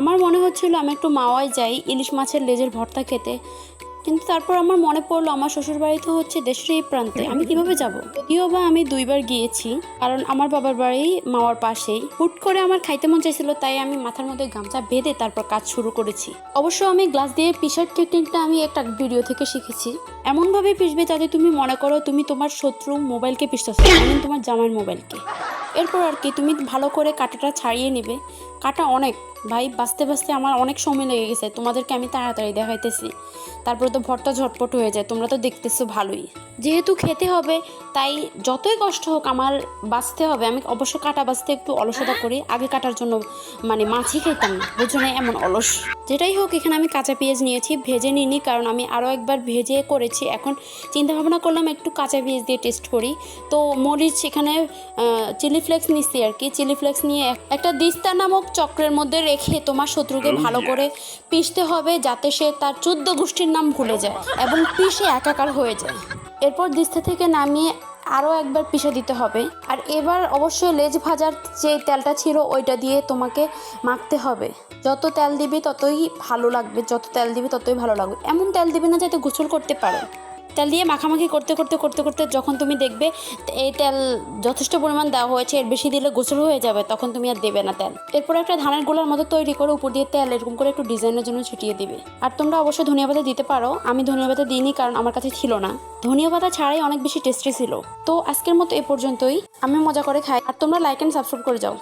আমার মনে হচ্ছিল আমি একটু মাওয়ায় যাই, ইলিশ মাছের লেজের ভর্তা খেতে। কিন্তু তারপর আমার মনে পড়ল আমার শ্বশুর বাড়ি তো হচ্ছে দেশের এই প্রান্তে। আমি কীভাবে যাব? যদিও বা আমি দুইবার গিয়েছি, কারণ আমার বাবার বাড়ি মাওয়ার পাশেই। হুট করে আমার খাইতে মন চাইছিল, তাই আমি মাথার মধ্যে গামছা বেঁধে তারপর কাজ শুরু করেছি। অবশ্য আমি গ্লাস দিয়ে পিসার টেকনিকটা আমি একটা ভিডিও থেকে শিখেছি। এমনভাবে পিসবে যাতে তুমি মনে করো তুমি তোমার শত্রু মোবাইলকে পিসতেছো তোমার জামাইয়ের মোবাইলকে। এরপর আর কি, তুমি ভালো করে কাঁটাটা ছাড়িয়ে নেবে। কাটা অনেক। ভাই, বাঁচতে বাঁচতে আমার অনেক সময় লেগে গেছে। তোমাদেরকে আমি তাড়াতাড়ি দেখাইতেছি। তারপরে তো ভরটা ঝটপট হয়ে যায়। তোমরা তো দেখতেছো ভালোই। যেহেতু খেতে হবে, তাই যতই কষ্ট হোক আমার বাঁচতে হবে। আমি অবশ্য কাটা বাঁচতে একটু অলসতা করি। আগে কাটার জন্য মানে মাছই খেতাম না? এমন অলস। যেটাই হোক, এখানে আমি কাঁচা পেঁয়াজ নিয়েছি, ভেজে নিইনি, কারণ আমি আরও একবার ভেজে করেছি। এখন চিন্তা ভাবনা করলাম একটু কাঁচা পেঁয়াজ দিয়ে টেস্ট করি। তো মরিচ এখানে চিলি ফ্লেক্স নিচ্ছি আর কি। চিলি ফ্লেক্স নিয়ে একটা দিস্তা নামক চক্রের মধ্যে রেখে তোমার শত্রুকে ভালো করে পিষতে হবে যাতে সে তার চোদ্দ গোষ্ঠীর নাম ভুলে যায় এবং পিষে একাকার হয়ে যায়। এরপর দিস্তা থেকে নামিয়ে আরও একবার পিষে দিতে হবে। আর এবার অবশ্যই লেজ ভাজার যে তেলটা ছিল ওইটা দিয়ে তোমাকে মাখতে হবে। যত তেল দিবে ততই ভালো লাগবে যত তেল দিবি ততই ভালো লাগবে। এমন তেল দিবে না যাতে গোসল করতে পারো। তেল দিয়ে মাখামাখি করতে করতে করতে করতে যখন তুমি দেখবে এই তেল যথেষ্ট পরিমাণ দেওয়া হয়েছে, এর বেশি দিলে গোসল হয়ে যাবে, তখন তুমি আর দেবে না তেল। এরপর একটা ধানের গোলার মতো তৈরি করে উপর দিয়ে তেল এরকম করে একটু ডিজাইনের জন্য ছিটিয়ে দিবে। আর তোমরা অবশ্যই ধনিয়া পাতা দিতে পারো, আমি ধনিয়া পাতা দিইনি কারণ আমার কাছে ছিল না। ধনিয়া পাতা ছাড়াই অনেক বেশি টেস্টি ছিল। তো আজকের মতো এ পর্যন্তই আমি মজা করে খাই। আর তোমরা লাইক অ্যান্ড সাবস্ক্রাইব করে যাও।